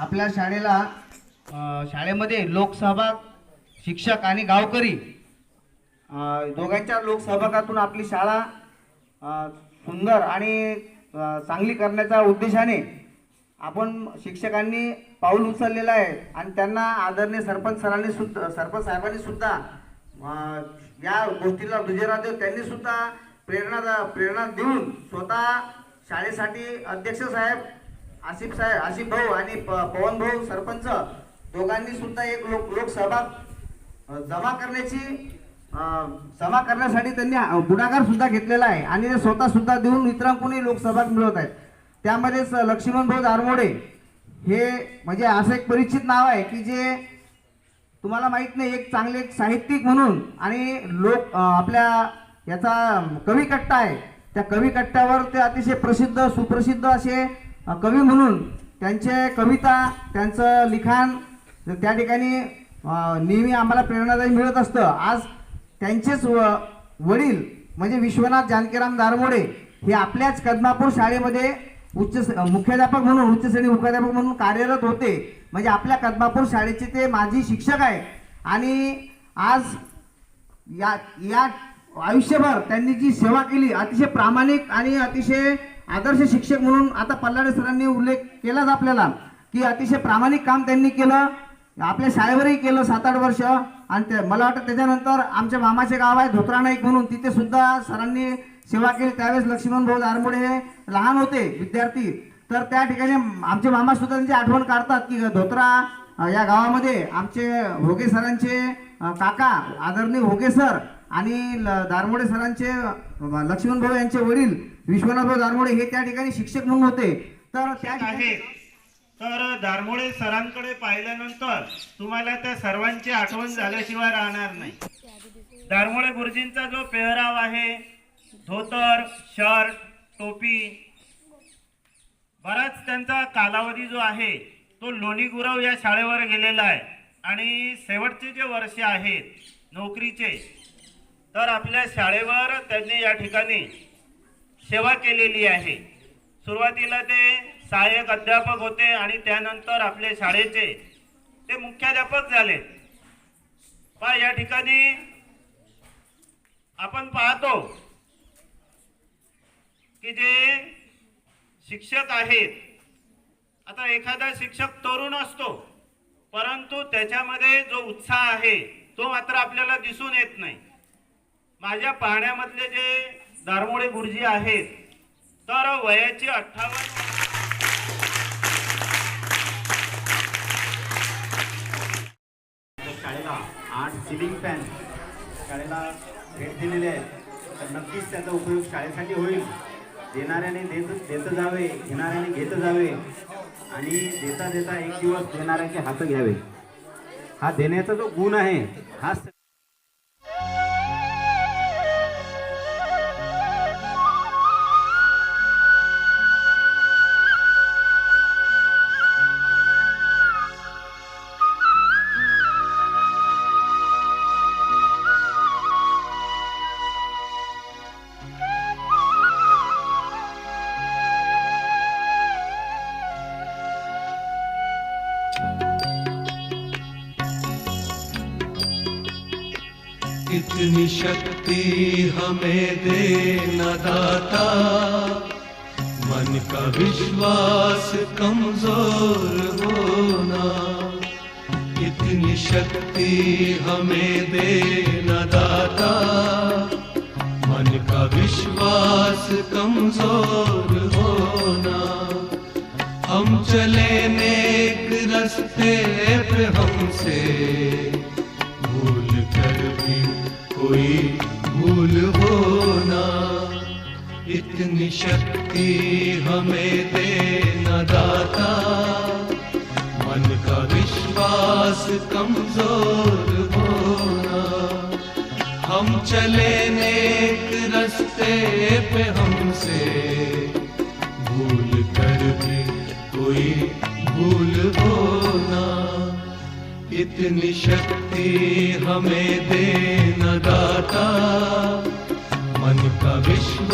आपल्या शाळेला शाळेमध्ये लोकसहभाग शिक्षक आणि गावकरी दोघांच्या लोकसहभागातून आपली शाळा सुंदर आणि चांगली करण्याच्या उद्देशाने आपण शिक्षकांनी पाऊल उचललेलं आहे आणि त्यांना आदरणीय सरपंच सरांनी सुद्धा सरपंच साहेबांनी सुद्धा या गोष्टीला दुजेरा देऊन त्यांनी सुद्धा प्रेरणा प्रेरणा देऊन स्वतः शाळेसाठी अध्यक्ष साहेब आसिफ साहेब आसिफ भाऊ आणि प- पवन भाऊ सरपंच दोघांनी सुद्धा एक लोक लोकसहभाग जमा करण्याची जमा करण्यासाठी त्यांनी पुढाकार सुद्धा घेतलेला आहे आणि ते स्वतः सुद्धा देऊन इतरांकडून लोकसहभाग मिळवत आहेत. त्यामध्येच लक्ष्मण भाऊ दारमोडे हे म्हणजे असं एक परिचित नाव आहे की जे तुम्हाला माहीत नाही एक चांगले एक साहित्यिक म्हणून आणि लोक आपल्या याचा कवी कट्टा आहे. त्या कवी कट्ट्यावर ते अतिशय प्रसिद्ध सुप्रसिद्ध असे कवी म्हणून त्यांचे कविता त्यांचं लिखाण त्या ठिकाणी नेहमी आम्हाला प्रेरणादायी मिळत असतं. आज त्यांचेच व- वडील म्हणजे विश्वनाथ जानकीराम दारमोडे हे आपल्याच कदमापूर शाळेमध्ये उच्च स- मुख्याध्यापक म्हणून उच्च श्रेणी मुख्याध्यापक म्हणून कार्यरत होते. म्हणजे आपल्या कदमापूर शाळेचे ते माजी शिक्षक आहे आणि आज या या आयुष्यभर त्यांनी जी सेवा केली अतिशय प्रामाणिक आणि अतिशय आदर्श शिक्षक म्हणून आता पल्लाडे सरांनी उल्लेख केलाच आपल्याला की अतिशय प्रामाणिक काम त्यांनी केलं आपल्या शाळेवरही केलं सात आठ वर्ष. आणि ते मला वाटतं त्याच्यानंतर आमच्या मामाचे गाव आहे धोत्रा नाईक म्हणून तिथे सुद्धा सरांनी सेवा केली. त्यावेळेस लक्ष्मण भाऊ दारमोडे हे लहान होते विद्यार्थी. तर त्या ठिकाणी आमचे मामा सुद्धा त्यांची आठवण काढतात की धोत्रा या गावामध्ये आमचे होगे सरांचे काका आदरणीय होगे सर आणि दारमोडे सरांचे लक्ष्मण भाऊ यांचे वडील विश्वनाथ भाऊ दारमोडे हे त्या ठिकाणी शिक्षक म्हणून होते. तर त्या ठिकाणी तर दारमोळे सरांकडे पाहिल्यानंतर तुम्हाला त्या सर्वांची आठवण झाल्याशिवाय राहणार नाही. दारमोळे गुरुजींचा जो पेहराव आहे धोतर शर्ट टोपी बराच त्यांचा कालावधी जो आहे तो लोणी गुरव या शाळेवर गेलेला आहे. आणि शेवटचे जे वर्ष आहेत नोकरीचे तर आपल्या शाळेवर त्यांनी या ठिकाणी सेवा केलेली आहे. सुरुवातीला ते सहाय्यक अध्यापक होते आणि त्यानंतर आपल्या शाळेचे ते मुख्याध्यापक झाले. पहा या ठिकाणी आपण पाहतो की जे शिक्षक आहेत आता एखादा शिक्षक तरुण असतो परंतु त्याच्यामध्ये जो उत्साह आहे तो मात्र आपल्याला दिसून येत नाही. माझ्या पाहण्यामधले जे दारमोडे गुरुजी आहेत तर वयाची अठ्ठावन्न शाळेला आठ सिलिंग फॅन शाळेला भेट दिलेले आहेत. तर नक्कीच त्याचा उपयोग शाळेसाठी होईल. देणाऱ्याने देत देत जावे घेणाऱ्याने घेत जावे आणि देता देता एक दिवस देणाऱ्याचे हात घ्यावे. हा देण्याचा जो गुण आहे हा कितनी शक्ति हमें दे न दाता मन का विश्वास कमजोर होना कितनी शक्ति हमें दे न दाता मन का विश्वास कमजोर होना। हम चले नेक रस्ते पे हमसे भूल कर भी कोई भूल होना इतनी शक्ति हमें दे न दाता। मन का विश्वास कमजोर होना। हम चले नेक रस्ते पे हमसे। भूल कर भी कोई भूल होना इतनी शक्ति हमें दे न दाता। मन का विश्वास